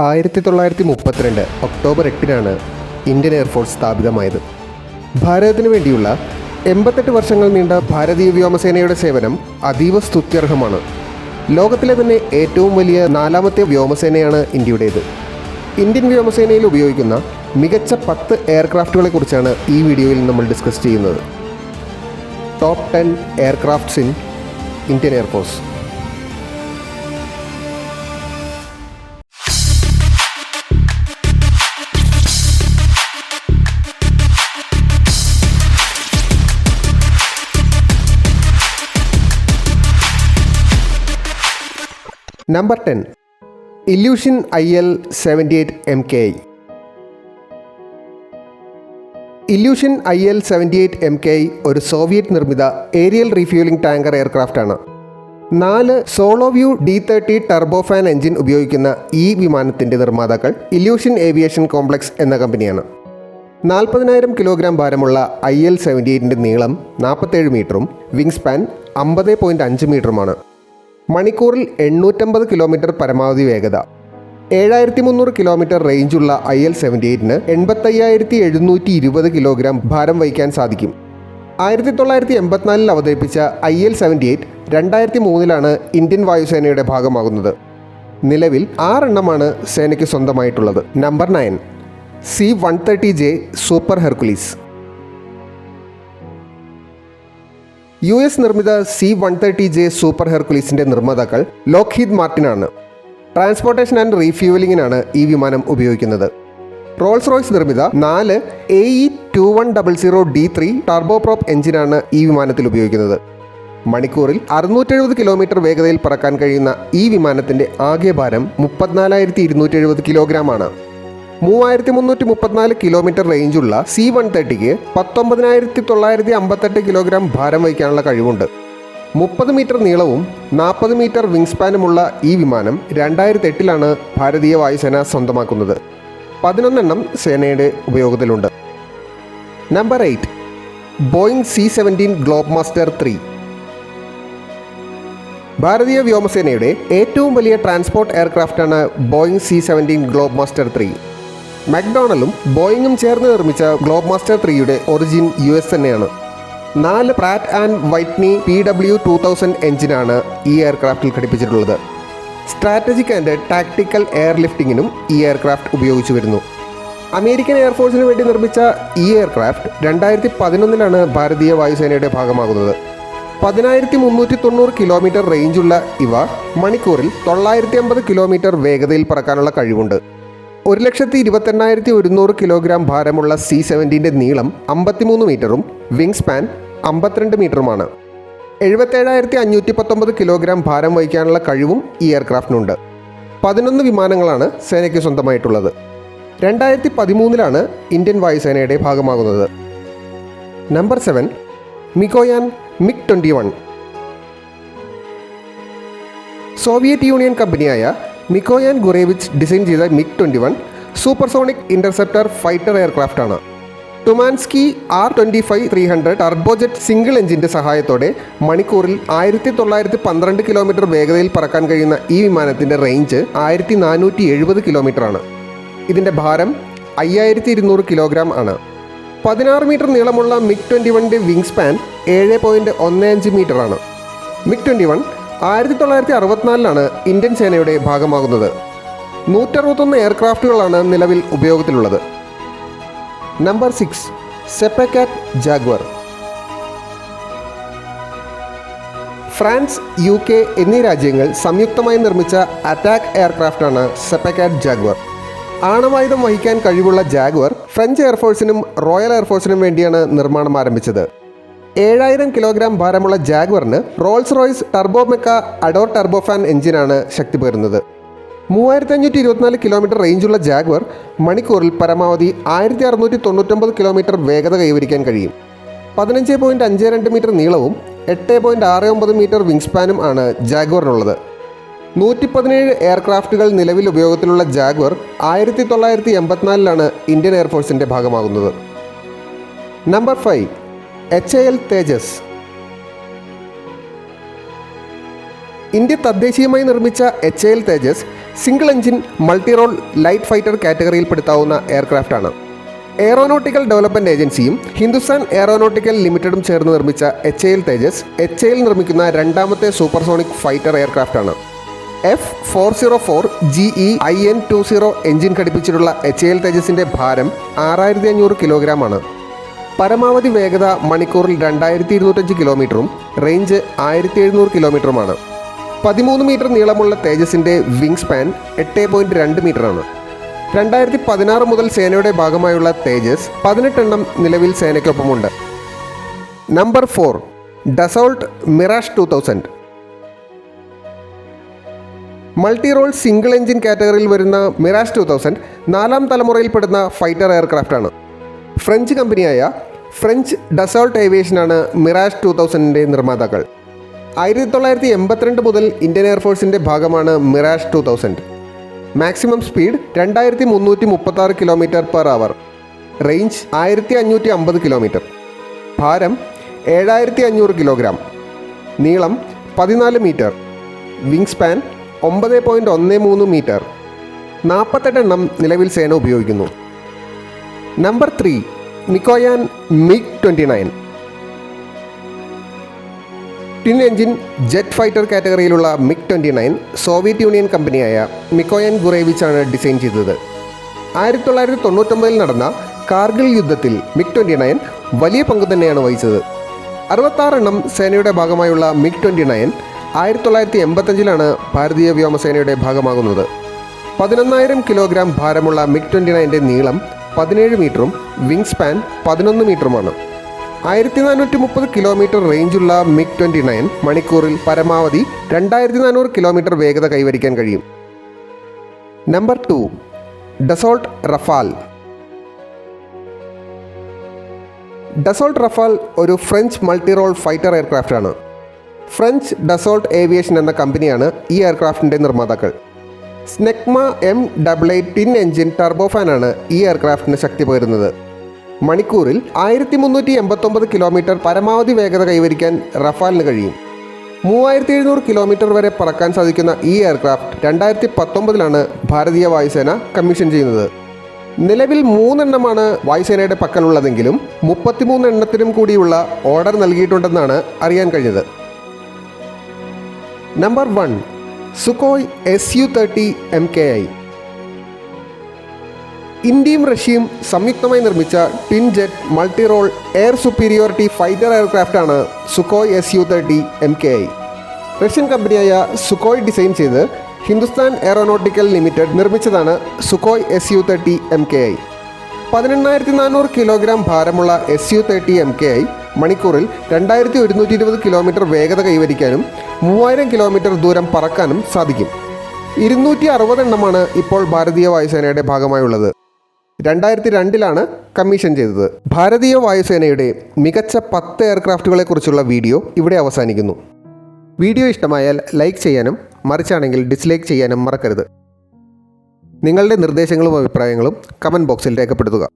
ആയിരത്തി തൊള്ളായിരത്തി മുപ്പത്തിരണ്ട് ഒക്ടോബർ എട്ടിനാണ് ഇന്ത്യൻ എയർഫോഴ്സ് സ്ഥാപിതമായത്. ഭാരതത്തിന് വേണ്ടിയുള്ള എൺപത്തെട്ട് വർഷങ്ങൾ നീണ്ട ഭാരതീയ വ്യോമസേനയുടെ സേവനം അതീവ സ്തുത്യർഹമാണ്. ലോകത്തിലെ തന്നെ ഏറ്റവും വലിയ നാലാമത്തെ വ്യോമസേനയാണ് ഇന്ത്യയുടേത്. ഇന്ത്യൻ വ്യോമസേനയിൽ ഉപയോഗിക്കുന്ന മികച്ച പത്ത് എയർക്രാഫ്റ്റുകളെക്കുറിച്ചാണ് ഈ വീഡിയോയിൽ നമ്മൾ ഡിസ്കസ് ചെയ്യുന്നത്. Top ten aircrafts in Indian air force number ten Ilyushin I L seventy eight M K I Ilyushin I L seventy eight M K I ഒരു സോവിയറ്റ് നിർമ്മിത ഏരിയൽ റീഫ്യൂലിംഗ് ടാങ്കർ എയർക്രാഫ്റ്റ് ആണ്. നാല് Soloviev D thirty turbofan engine ഉപയോഗിക്കുന്ന ഈ വിമാനത്തിന്റെ നിർമ്മാതാക്കൾ illusion aviation complex എന്ന കമ്പനിയാണ്. നാൽപ്പതിനായിരം കിലോഗ്രാം ഭാരമുള്ള ഐ എൽ സെവന്റി എയ്റ്റിന്റെ നീളം നാൽപ്പത്തേഴ് മീറ്ററും വിങ് സ്പാൻ അമ്പത് പോയിന്റ് അഞ്ച് മീറ്ററുമാണ് മണിക്കൂറിൽ എണ്ണൂറ്റമ്പത് കിലോമീറ്റർ പരമാവധി വേഗത. ഏഴായിരത്തി മുന്നൂറ് കിലോമീറ്റർ റേഞ്ചുള്ള ഐ എൽ സെവന്റി എയ്റ്റിന് എൺപത്തയ്യായിരത്തി എഴുന്നൂറ്റി ഇരുപത് കിലോഗ്രാം ഭാരം വഹിക്കാൻ സാധിക്കും. ആയിരത്തി തൊള്ളായിരത്തി എൺപത്തിനാലിൽ അവതരിപ്പിച്ച ഐ എൽ സെവന്റി എയ്റ്റ് രണ്ടായിരത്തി മൂന്നിലാണ് ഇന്ത്യൻ വായുസേനയുടെ ഭാഗമാകുന്നത്. നിലവിൽ ആറെണ്ണമാണ് സേനയ്ക്ക് സ്വന്തമായിട്ടുള്ളത്. Number nine C one thirty J super Hercules. U S നിർമ്മിത C one thirty J super ഹെർക്കുലീസിന്റെ നിർമ്മാതാക്കൾ ലോക്ഹീദ് മാർട്ടിനാണ്. ട്രാൻസ്പോർട്ടേഷൻ ആൻഡ് റീഫ്യൂവലിംഗിനാണ് ഈ വിമാനം ഉപയോഗിക്കുന്നത്. റോൾസ് റോയ്സ് നിർമ്മിത നാല് A E two one double zero D three turboprop എഞ്ചിനാണ് ഈ വിമാനത്തിൽ ഉപയോഗിക്കുന്നത്. മണിക്കൂറിൽ അറുന്നൂറ്റെഴുപത് കിലോമീറ്റർ വേഗതയിൽ പറക്കാൻ കഴിയുന്ന ഈ വിമാനത്തിന്റെ ആകെ ഭാരം മുപ്പത്തിനാലായിരത്തി ഇരുന്നൂറ്റി എഴുപത് കിലോഗ്രാമാണ് മൂവായിരത്തി മുന്നൂറ്റി മുപ്പത്തിനാല് കിലോമീറ്റർ റേഞ്ചുള്ള സി വൺ തേർട്ടിക്ക് പത്തൊമ്പതിനായിരത്തി തൊള്ളായിരത്തി അമ്പത്തെട്ട് കിലോഗ്രാം ഭാരം വഹിക്കാനുള്ള കഴിവുണ്ട്. മുപ്പത് മീറ്റർ നീളവും നാൽപ്പത് മീറ്റർ വിങ് സ്പാനുമുള്ള ഈ വിമാനം രണ്ടായിരത്തി എട്ടിലാണ് ഭാരതീയ വായുസേന സ്വന്തമാക്കുന്നത്. പതിനൊന്നെണ്ണം സേനയുടെ ഉപയോഗത്തിലുണ്ട്. Number eight Boeing C seventeen Globemaster three ഭാരതീയ വ്യോമസേനയുടെ ഏറ്റവും വലിയ transport എയർക്രാഫ്റ്റാണ് Boeing C seventeen Globemaster three മക്ഡോണലും ബോയിങ്ങും ചേർന്ന് നിർമ്മിച്ച ഗ്ലോബ് മാസ്റ്റർ ത്രീയുടെ ഒറിജിൻ യു എസ് തന്നെയാണ്. നാല് Pratt and Whitney P W two thousand എഞ്ചിനാണ് ഈ എയർക്രാഫ്റ്റിൽ ഘടിപ്പിച്ചിട്ടുള്ളത്. സ്ട്രാറ്റജിക് ആൻഡ് ടാക്ടിക്കൽ എയർ ലിഫ്റ്റിങ്ങിനും ഈ എയർക്രാഫ്റ്റ് ഉപയോഗിച്ചു വരുന്നു. അമേരിക്കൻ എയർഫോഴ്സിന് വേണ്ടി നിർമ്മിച്ച ഈ എയർക്രാഫ്റ്റ് രണ്ടായിരത്തി പതിനൊന്നിലാണ് ഭാരതീയ വായുസേനയുടെ ഭാഗമാകുന്നത്. പതിനായിരത്തി മുന്നൂറ്റി തൊണ്ണൂറ് കിലോമീറ്റർ റേഞ്ചുള്ള ഇവ മണിക്കൂറിൽ തൊള്ളായിരത്തി അമ്പത് കിലോമീറ്റർ വേഗതയിൽ പറക്കാനുള്ള കഴിവുണ്ട്. ഒരു ലക്ഷത്തി ഇരുപത്തെണ്ണായിരത്തി ഒരുന്നൂറ് കിലോഗ്രാം ഭാരമുള്ള സി സെവന്റീന്റെ നീളം അമ്പത്തിമൂന്ന് മീറ്ററും വിങ് സ്പാൻ അമ്പത്തിരണ്ട് മീറ്ററുമാണ്. എഴുപത്തേഴായിരത്തി അഞ്ഞൂറ്റി പത്തൊമ്പത് കിലോഗ്രാം ഭാരം വഹിക്കാനുള്ള കഴിവും ഈ എയർക്രാഫ്റ്റിനുണ്ട് പതിനൊന്ന് വിമാനങ്ങളാണ് സേനയ്ക്ക് സ്വന്തമായിട്ടുള്ളത്. രണ്ടായിരത്തി പതിമൂന്നിലാണ് ഇന്ത്യൻ വായുസേനയുടെ ഭാഗമാകുന്നത്. Number seven Mikoyan MiG twenty one. Soviet Union കമ്പനിയായ മിക്കോയാൻ ഗുറേവിച്ച് ഡിസൈൻ ചെയ്ത MiG twenty one supersonic interceptor fighter aircraft ആണ്. Tumansky R twenty five three hundred turbojet single എഞ്ചിന്റെ സഹായത്തോടെ മണിക്കൂറിൽ ആയിരത്തി തൊള്ളായിരത്തി പന്ത്രണ്ട് കിലോമീറ്റർ വേഗതയിൽ പറക്കാൻ കഴിയുന്ന ഈ വിമാനത്തിന്റെ റേഞ്ച് ആയിരത്തി നാനൂറ്റി എഴുപത് കിലോമീറ്ററാണ് ഇതിന്റെ ഭാരം അയ്യായിരത്തി ഇരുന്നൂറ് കിലോഗ്രാം ആണ്. പതിനാറ് മീറ്റർ നീളമുള്ള മിഗ് ട്വന്റി വണ്ണിന്റെ വിങ് സ്പാൻ ഏഴ് പോയിന്റ് ഒന്ന് അഞ്ച് മീറ്ററാണ് മിഗ് ട്വന്റി വൺ ആയിരത്തി തൊള്ളായിരത്തി അറുപത്തിനാലിലാണ് ഇന്ത്യൻ സേനയുടെ ഭാഗമാകുന്നത്. നൂറ്ററുപത്തൊന്ന് എയർക്രാഫ്റ്റുകളാണ് നിലവിൽ ഉപയോഗത്തിലുള്ളത്. Number six SEPECAT Jaguar. France U K എന്നീ രാജ്യങ്ങൾ സംയുക്തമായി നിർമ്മിച്ച അറ്റാക്ക് എയർക്രാഫ്റ്റാണ് സെപ്പക്കാറ്റ് ജാഗ്വർ. ആണവായുധം വഹിക്കാൻ കഴിവുള്ള ജാഗ്വർ ഫ്രഞ്ച് എയർഫോഴ്സിനും റോയൽ എയർഫോഴ്സിനും വേണ്ടിയാണ് നിർമ്മാണം ആരംഭിച്ചത്. ഏഴായിരം കിലോഗ്രാം ഭാരമുള്ള ജാഗ്വറിന് Rolls Royce Turbomeca Adour turbofan എഞ്ചിനാണ് ശക്തി പകരുന്നത്. മൂവായിരത്തി അഞ്ഞൂറ്റി ഇരുപത്തിനാല് കിലോമീറ്റർ റേഞ്ചുള്ള ജാഗ്വർ മണിക്കൂറിൽ പരമാവധി ആയിരത്തി അറുന്നൂറ്റി തൊണ്ണൂറ്റൊമ്പത് കിലോമീറ്റർ വേഗത കൈവരിക്കാൻ കഴിയും. പതിനഞ്ച് പോയിന്റ് അഞ്ച് രണ്ട് മീറ്റർ നീളവും എട്ട് പോയിന്റ് ആറ് ഒമ്പത് മീറ്റർ വിങ് സ്പാനും ആണ് ജാഗ്വറിനുള്ളത്. നൂറ്റി പതിനേഴ് എയർക്രാഫ്റ്റുകൾ നിലവിൽ ഉപയോഗത്തിലുള്ള ജാഗ്വർ ആയിരത്തി തൊള്ളായിരത്തി എൺപത്തിനാലിലാണ് ഇന്ത്യൻ എയർഫോഴ്സിന്റെ ഭാഗമാകുന്നത്. Number five. H A L Tejas. India തദ്ദേശീയമായി നിർമ്മിച്ച H L Tejas single engine multi role light fighter കാറ്റഗറിയിൽപ്പെടുത്താവുന്ന ആണ് എയറോനോട്ടിക്കൽ ഡെവലപ്മെന്റ് ഏജൻസിയും ഹിന്ദുസ്ഥാൻ എയറോനോട്ടിക്കൽ ലിമിറ്റഡും ചേർന്ന് നിർമ്മിച്ച H L Tejas H L നിർമ്മിക്കുന്ന രണ്ടാമത്തെ supersonic fighter എയർക്രാഫ്റ്റാണ്. F four zero four G E I N two zero engine ഘടിപ്പിച്ചിട്ടുള്ള എച്ച് എൽ തേജസിന്റെ ഭാരം ആറായിരത്തി അഞ്ഞൂറ് കിലോഗ്രാമാണ്. പരമാവധി വേഗത മണിക്കൂറിൽ രണ്ടായിരത്തി ഇരുന്നൂറ്റഞ്ച് കിലോമീറ്ററും റേഞ്ച് ആയിരത്തി എഴുന്നൂറ് കിലോമീറ്ററുമാണ്. പതിമൂന്ന് മീറ്റർ നീളമുള്ള തേജസിന്റെ വിങ് സ്പാൻ എട്ട് പോയിന്റ് രണ്ട് മീറ്ററാണ്. രണ്ടായിരത്തി പതിനാറ് മുതൽ സേനയുടെ ഭാഗമായുള്ള തേജസ് പതിനെട്ടെണ്ണം നിലവിൽ സേനയ്ക്കൊപ്പമുണ്ട്. Number four Dassault Mirage two thousand. Multi role single engine കാറ്റഗറിയിൽ വരുന്ന മിറാഷ് ടു തൗസൻഡ് നാലാം തലമുറയിൽപ്പെടുന്ന ഫൈറ്റർ എയർക്രാഫ്റ്റാണ്. ഫ്രഞ്ച് കമ്പനിയായ ഫ്രഞ്ച് ഡസോൾട്ട് ഏവിയേഷനാണ് മിറാഷ് ടു തൗസൻഡിന്റെ നിർമ്മാതാക്കൾ. ആയിരത്തി തൊള്ളായിരത്തി എൺപത്തിരണ്ട് മുതൽ ഇന്ത്യൻ എയർഫോഴ്സിന്റെ ഭാഗമാണ് Mirage two thousand maximum speed രണ്ടായിരത്തി മുന്നൂറ്റി മുപ്പത്താറ് കിലോമീറ്റർ പെർ അവർ. റേഞ്ച് ആയിരത്തി അഞ്ഞൂറ്റി അമ്പത് കിലോമീറ്റർ. ഭാരം ഏഴായിരത്തി അഞ്ഞൂറ് കിലോഗ്രാം. നീളം പതിനാല് മീറ്റർ. വിങ് സ്പാൻ ഒമ്പത് പോയിന്റ് ഒന്ന് മൂന്ന് മീറ്റർ. നാൽപ്പത്തെട്ടെണ്ണം നിലവിൽ സേന ഉപയോഗിക്കുന്നു. Number three Mikoyan MiG twenty nine twin engine jet fighter കാറ്റഗറിയിലുള്ള MiG twenty nine Soviet Union കമ്പനിയായ മിക്കോയൻ ഗുറേവിച്ചാണ് ഡിസൈൻ ചെയ്തത്. ആയിരത്തി തൊള്ളായിരത്തി തൊണ്ണൂറ്റൊമ്പതിൽ നടന്ന കാർഗിൽ യുദ്ധത്തിൽ മിഗ് ട്വന്റി നയൻ വലിയ പങ്ക് തന്നെയാണ് വഹിച്ചത്. അറുപത്താറെണ്ണം സേനയുടെ ഭാഗമായുള്ള മിഗ് ട്വന്റി നയൻ ആയിരത്തി തൊള്ളായിരത്തി എൺപത്തഞ്ചിലാണ് ഭാരതീയ വ്യോമസേനയുടെ ഭാഗമാകുന്നത്. പതിനൊന്നായിരം കിലോഗ്രാം ഭാരമുള്ള മിഗ് ട്വന്റി നയന്റെ നീളം പതിനേഴ് മീറ്ററും വിങ് സ്പാൻ പതിനൊന്ന് മീറ്ററുമാണ്. ആയിരത്തി നാനൂറ്റി മുപ്പത് കിലോമീറ്റർ റേഞ്ചുള്ള മിഗ് ട്വന്റി നയൻ മണിക്കൂറിൽ പരമാവധി രണ്ടായിരത്തി നാനൂറ് കിലോമീറ്റർ വേഗത കൈവരിക്കാൻ കഴിയും. Number two Dassault Rafale. Dassault Rafale ഒരു ഫ്രഞ്ച് മൾട്ടി റോൾ ഫൈറ്റർ എയർക്രാഫ്റ്റാണ്. ഫ്രഞ്ച് ഡസോൾട്ട് ഏവിയേഷൻ എന്ന കമ്പനിയാണ് ഈ എയർക്രാഫ്റ്റിന്റെ നിർമ്മാതാക്കൾ. Snecma M double eight twin engine ടർബോഫാനാണ് ഈ എയർക്രാഫ്റ്റിന് ശക്തി പകരുന്നത്. മണിക്കൂറിൽ ആയിരത്തി മുന്നൂറ്റി എൺപത്തൊമ്പത് കിലോമീറ്റർ പരമാവധി വേഗത കൈവരിക്കാൻ റഫാലിന് കഴിയും. മൂവായിരത്തി എഴുന്നൂറ് കിലോമീറ്റർ വരെ പറക്കാൻ സാധിക്കുന്ന ഈ എയർക്രാഫ്റ്റ് രണ്ടായിരത്തി പത്തൊമ്പതിലാണ് ഭാരതീയ വായുസേന കമ്മീഷൻ ചെയ്യുന്നത്. നിലവിൽ മൂന്നെണ്ണമാണ് വായുസേനയുടെ പക്കലുള്ളതെങ്കിലും മുപ്പത്തിമൂന്ന് എണ്ണത്തിനും കൂടിയുള്ള ഓർഡർ നൽകിയിട്ടുണ്ടെന്നാണ് അറിയാൻ കഴിഞ്ഞത്. Number one Sukhoi S U thirty M K I. ഇന്ത്യയും റഷ്യയും സംയുക്തമായി നിർമ്മിച്ച twin jet multi role air superiority fighter എയർക്രാഫ്റ്റാണ് Sukhoi S U thirty M K I. Russian കമ്പനിയായ സുക്കോയ് ഡിസൈൻ ചെയ്ത് ഹിന്ദുസ്ഥാൻ എയറോനോട്ടിക്കൽ ലിമിറ്റഡ് നിർമ്മിച്ചതാണ് Sukhoi S U thirty M K I. പതിനെണ്ണായിരത്തി നാനൂറ് kilogram ഭാരമുള്ള S U thirty M K I മണിക്കൂറിൽ രണ്ടായിരത്തി ഒരുന്നൂറ്റി ഇരുപത് കിലോമീറ്റർ വേഗത കൈവരിക്കാനും മൂവായിരം കിലോമീറ്റർ ദൂരം പറക്കാനും സാധിക്കും. ഇരുന്നൂറ്റി അറുപതെണ്ണമാണ് ഇപ്പോൾ ഭാരതീയ വായുസേനയുടെ ഭാഗമായുള്ളത്. രണ്ടായിരത്തി രണ്ടിലാണ് കമ്മീഷൻ ചെയ്തത്. ഭാരതീയ വായുസേനയുടെ മികച്ച പത്ത് എയർക്രാഫ്റ്റുകളെക്കുറിച്ചുള്ള വീഡിയോ ഇവിടെ അവസാനിക്കുന്നു. വീഡിയോ ഇഷ്ടമായാൽ ലൈക്ക് ചെയ്യാനും മറിച്ചാണെങ്കിൽ ഡിസ്ലൈക്ക് ചെയ്യാനും മറക്കരുത്. നിങ്ങളുടെ നിർദ്ദേശങ്ങളും അഭിപ്രായങ്ങളും കമന്റ് ബോക്സിൽ രേഖപ്പെടുത്തുക.